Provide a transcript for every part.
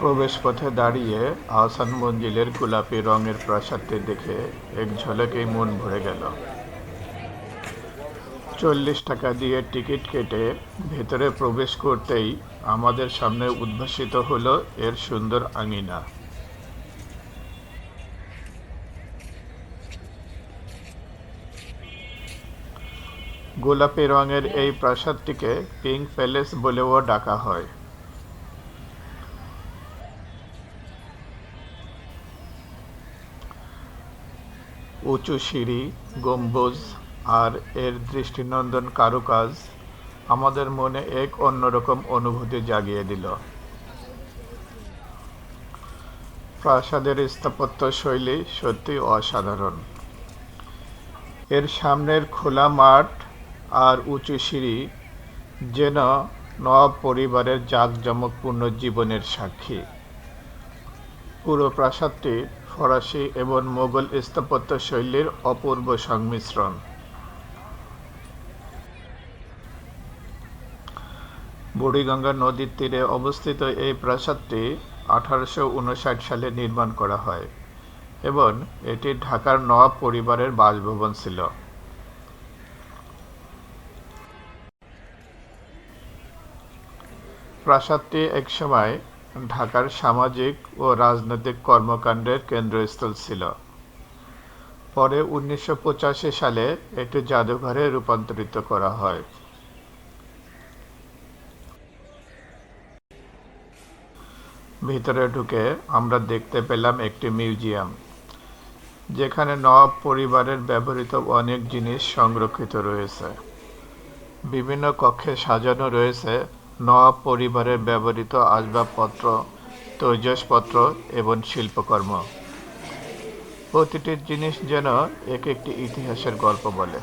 প্রবেশপথে দাঁড়িয়ে আহসান মঞ্জিলের গোলাপি রঙের প্রাসাদটি দেখে এক ঝলকেই মন ভরে গেল। চল্লিশ টাকা দিয়ে টিকিট কেটে ভেতরে প্রবেশ করতেই আমাদের সামনে উদ্ভাসিত হলো এর সুন্দর আঙিনা। গোলাপি রঙের এই প্রাসাদটিকে পিঙ্ক প্যালেস বলেও ডাকা হয়। উঁচু সিঁড়ি, গম্বুজ আর এর দৃষ্টিনন্দন কারুকাজ আমাদের মনে এক অন্যরকম অনুভূতি জাগিয়ে দিল। প্রাসাদের স্থাপত্য শৈলী সত্যি অসাধারণ। এর সামনের খোলা মাঠ আর উঁচু সিঁড়ি যেন নবাব পরিবারের জাঁকজমকপূর্ণ জীবনের সাক্ষী। পুরো প্রাসাদটি ফরাসি এবং মোগল স্থাপত্য শৈলীর অপূর্ব সংমিশ্রণ। বুড়িগঙ্গা নদীর তীরে অবস্থিত এই প্রাসাদটি আঠারোশো উনষাট সালে নির্মাণ করা হয় এবং এটি ঢাকার নবাব পরিবারের বাসভবন ছিল। প্রাসাদটি একসময় ঢাকার সামাজিক ও রাজনৈতিক কর্মকাণ্ডের কেন্দ্রস্থল ছিল। পরে উনিশশো পঁচাশি সালে এটি জাদুঘরে রূপান্তরিত করা হয়। ভিতরে ঢুকে আমরা দেখতে পেলাম একটি মিউজিয়াম, যেখানে নবাব পরিবারের ব্যবহৃত অনেক জিনিস সংরক্ষিত রয়েছে। বিভিন্ন কক্ষে সাজানো রয়েছে নবাব পরিবারের ব্যবহৃত আসবাবপত্র, তৈজসপত্র এবং শিল্পকর্ম। প্রতিটি জিনিস যেন এক একটি ইতিহাসের গল্প বলে।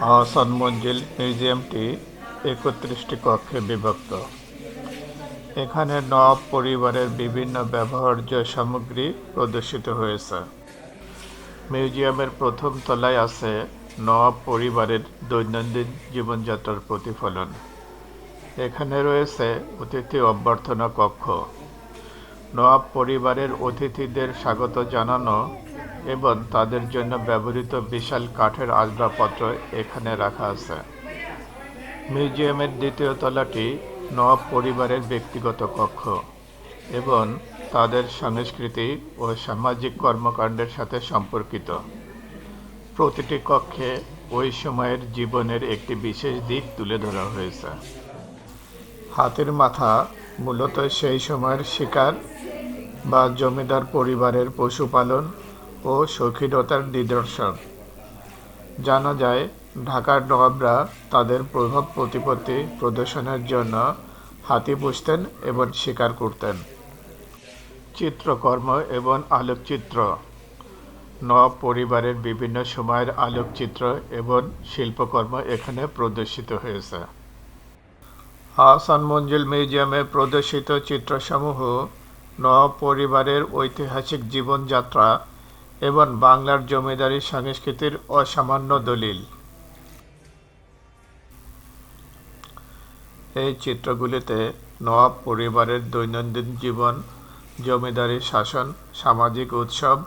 আহসান মঞ্জিল মিউজিয়ামটি একত্রিশটি কক্ষে বিভক্ত। এখানে নবাব পরিবারের বিভিন্ন ব্যবহার্য সামগ্রী প্রদর্শিত হয়েছে। মিউজিয়ামের প্রথম তলায় আছে নবাব পরিবারের দৈনন্দিন জীবনযাত্রার প্রতিফলন। এখানে রয়েছে অতিথি অভ্যর্থনা কক্ষ। নবাব পরিবারের অতিথিদের স্বাগত জানানো এবং তাদের জন্য ব্যবহৃত বিশাল কাঠের আসবাবপত্র এখানে রাখা আছে। মিউজিয়ামের দ্বিতীয় তলাটি নবাব পরিবারের ব্যক্তিগত কক্ষ এবং তাদের সংস্কৃতি ও সামাজিক কর্মকাণ্ডের সাথে সম্পর্কিত। প্রতিটি কক্ষে ওই সময়ের জীবনের একটি বিশেষ দিক তুলে ধরা হয়েছে। হাতির মাথা মূলত সেই সময়ের শিকার বা জমিদার পরিবারের পশুপালন ও শৌখিনতার নিদর্শন। জানা যায়, ঢাকার নবাবরা তাদের প্রভাব প্রতিপত্তি প্রদর্শনের জন্য হাতি পুষতেন এবং শিকার করতেন। চিত্রকর্ম এবং আলোকচিত্র। নবাব পরিবারের বিভিন্ন সময়ের আলোকচিত্র এবং শিল্পকর্ম এখানে প্রদর্শিত হয়েছে। আহসান মঞ্জিল মিউজিয়ামে প্রদর্শিত চিত্রসমূহ পরিবারের ঐতিহাসিক জীবনযাত্রা এবং বাংলার জমিদারি সংস্কৃতির অসামান্য দলিল। এই চিত্রগুলিতে নবাব পরিবারের দৈনন্দিন জীবন, জমিদারি শাসন, সামাজিক উৎসব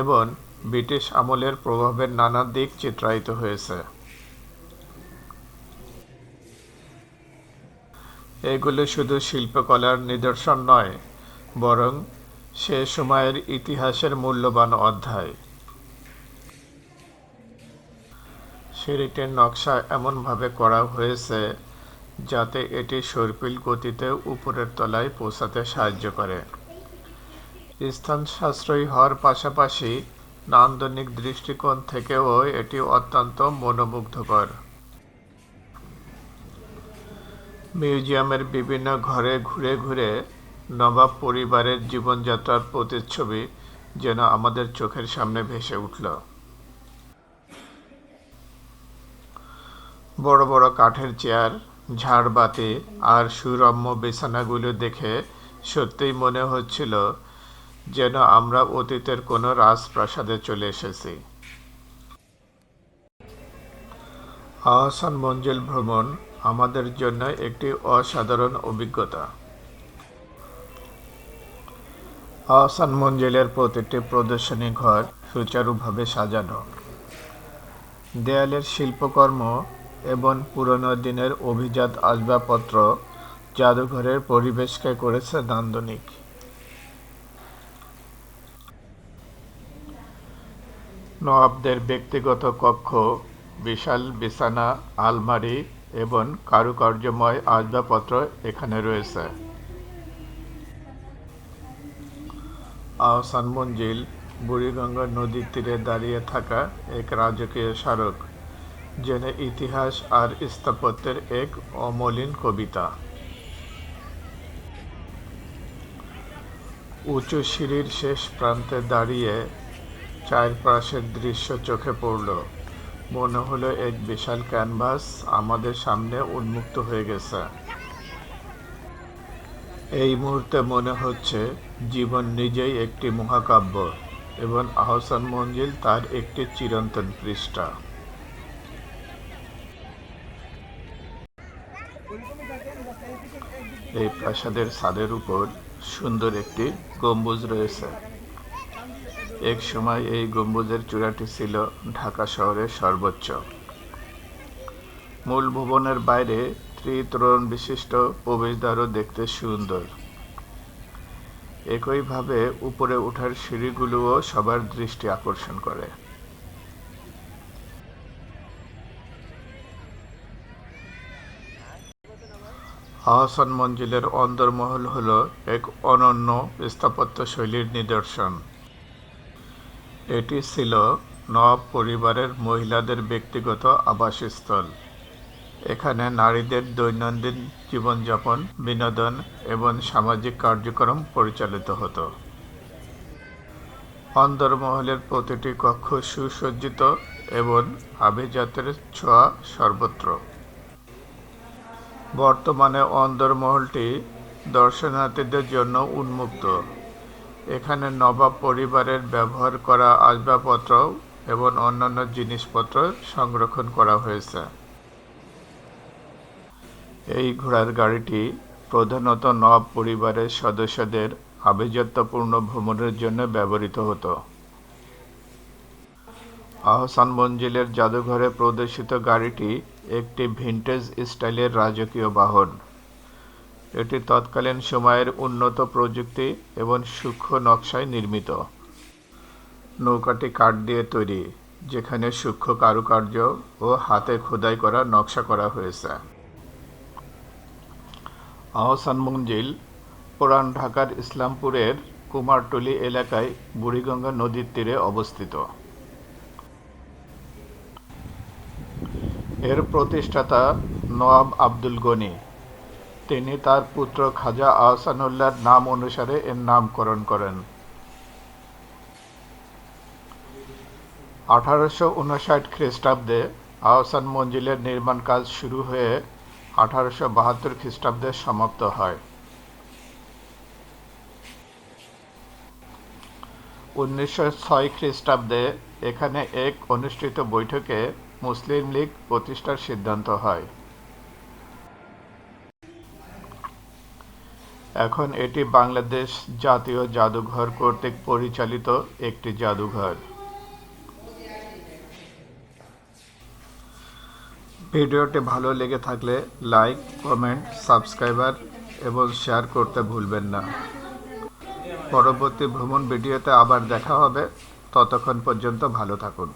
এবং ব্রিটিশ আমলের প্রভাবের নানা দিক চিত্রায়িত হয়েছে। এগুলি শুধু শিল্পকলার নিদর্শন নয়, বরং সে সময়ের ইতিহাসের মূল্যবান অধ্যায়। সিঁড়িটির নকশা এমনভাবে করা হয়েছে যাতে এটি সর্পিল গতিতে উপরের তলায় পৌঁছাতে সাহায্য করে। স্থান সাশ্রয়ী হওয়ার পাশাপাশি নান্দনিক দৃষ্টিকোণ থেকেও এটি অত্যন্ত মনোমুগ্ধকর। মিউজিয়ামের বিভিন্ন ঘরে ঘুরে ঘুরে নবাব পরিবারের জীবনযাত্রার প্রতিচ্ছবি যেন আমাদের চোখের সামনে ভেসে উঠল। বড় বড় কাঠের চেয়ার ঝাড়বাতি আর সুরম্য বিছানাগুলো দেখে সত্যিই মনে হচ্ছিল যেন আমরা অতীতের কোনো রাজপ্রাসাদে চলে এসেছি। আহসান মঞ্জিল ভ্রমণ আমাদের জন্য একটি অসাধারণ অভিজ্ঞতা। আহসান মঞ্জিলের প্রতিটি প্রদর্শনী ঘর সুচারুভাবে সাজানো। দেয়ালের শিল্পকর্ম এবং পুরনো দিনের অভিজাত আসবাবপত্র জাদুঘরের পরিবেশকে করেছে নান্দনিক। নবাবদের ব্যক্তিগত কক্ষ, বিশাল বিছানা, আলমারি এবং কারুকার্যময় আসবাবপত্র এখানে রয়েছে। আহসান মঞ্জিল বুড়িগঙ্গা নদীর তীরে দাঁড়িয়ে থাকা এক রাজকীয় স্মারক, যেন ইতিহাস আর স্থাপত্যের এক অমলিন কবিতা। উঁচু সিঁড়ির শেষ প্রান্তে দাঁড়িয়ে চারপাশের দৃশ্য চোখে পড়ল। মনে হলো এক বিশাল ক্যানভাস আমাদের সামনে উন্মুক্ত হয়ে গেছে। এই মুহূর্তে মনে হচ্ছে জীবন নিজেই একটি মহাকাব্য এবং আহসান মঞ্জিল তার একটি চিরন্তন পৃষ্ঠা। এই প্রাসাদের ছাদের উপর সুন্দর একটি গম্বুজ রয়েছে। এক সময় এই গম্বুজের চূড়াটি ছিল ঢাকা শহরের সর্বোচ্চ। মূল ভবনের বাইরে ত্রিতরণ বিশিষ্ট প্রবেশদ্বারও দেখতে সুন্দর। একইভাবে উপরে ওঠার সিঁড়িগুলোও সবার দৃষ্টি আকর্ষণ করে। আহসান মঞ্জিলের অন্দরমহল হল এক অনন্য স্থাপত্য শৈলীর নিদর্শন। এটি ছিল নবাব পরিবারের মহিলাদের ব্যক্তিগত আবাসস্থল। এখানে নারীদের দৈনন্দিন জীবনযাপন, বিনোদন এবং সামাজিক কার্যক্রম পরিচালিত হতো। অন্দরমহলের প্রতিটি কক্ষ সুসজ্জিত এবং আভিজাতের ছোঁয়া সর্বত্র। বর্তমানে অন্দরমহলটি দর্শনার্থীদের জন্য উন্মুক্ত। এখানে নবাব পরিবারের ব্যবহার করা আসবাবপত্র এবং অন্যান্য জিনিসপত্র সংরক্ষণ করা হয়েছে। এই ঘোড়ার গাড়িটি প্রধানত নবাব পরিবারের সদস্যদের আভিজাত্যপূর্ণ ভ্রমণের জন্য ব্যবহৃত হতো। আহসান মঞ্জিলের জাদুঘরে প্রদর্শিত গাড়িটি একটি ভিন্টেজ স্টাইলের রাজকীয় বাহন। এটি তৎকালীন সময়ের উন্নত প্রযুক্তি এবং সূক্ষ্ম নকশায় নির্মিত। নৌকাটি কাঠ দিয়ে তৈরি, যেখানে সূক্ষ্ম কারুকার্য ও হাতে খোদাই করা নকশা করা হয়েছে। আহসান মঞ্জিল, পুরান ঢাকার ইসলামপুরের কুমারটুলি এলাকায় বুড়িগঙ্গা নদীর তীরে অবস্থিত। এর প্রতিষ্ঠাতা নওয়াব আব্দুল গনি। তিনি তার পুত্র খাজা আহসানুল্লাহর নাম অনুসারে এর নামকরণ করেন। আঠারোশো উনষাট খ্রিস্টাব্দে আহসান মঞ্জিলের নির্মাণ কাজ শুরু হয়ে আঠারোশো বাহাত্তর খ্রিস্টাব্দে সমাপ্ত হয়। উনিশশো ছয় খ্রিস্টাব্দে এখানে এক অনুষ্ঠিত বৈঠকে মুসলিম লীগ প্রতিষ্ঠার সিদ্ধান্ত হয়। এখন এটি বাংলাদেশ জাতীয় জাদুঘর কর্তৃক পরিচালিত একটি জাদুঘর। ভিডিওটি ভালো লেগে থাকলে লাইক, কমেন্ট, সাবস্ক্রাইবার এবং শেয়ার করতে ভুলবেন না। পরবর্তী ভ্রমণ ভিডিওতে আবার দেখা হবে। ততক্ষণ পর্যন্ত ভালো থাকুন।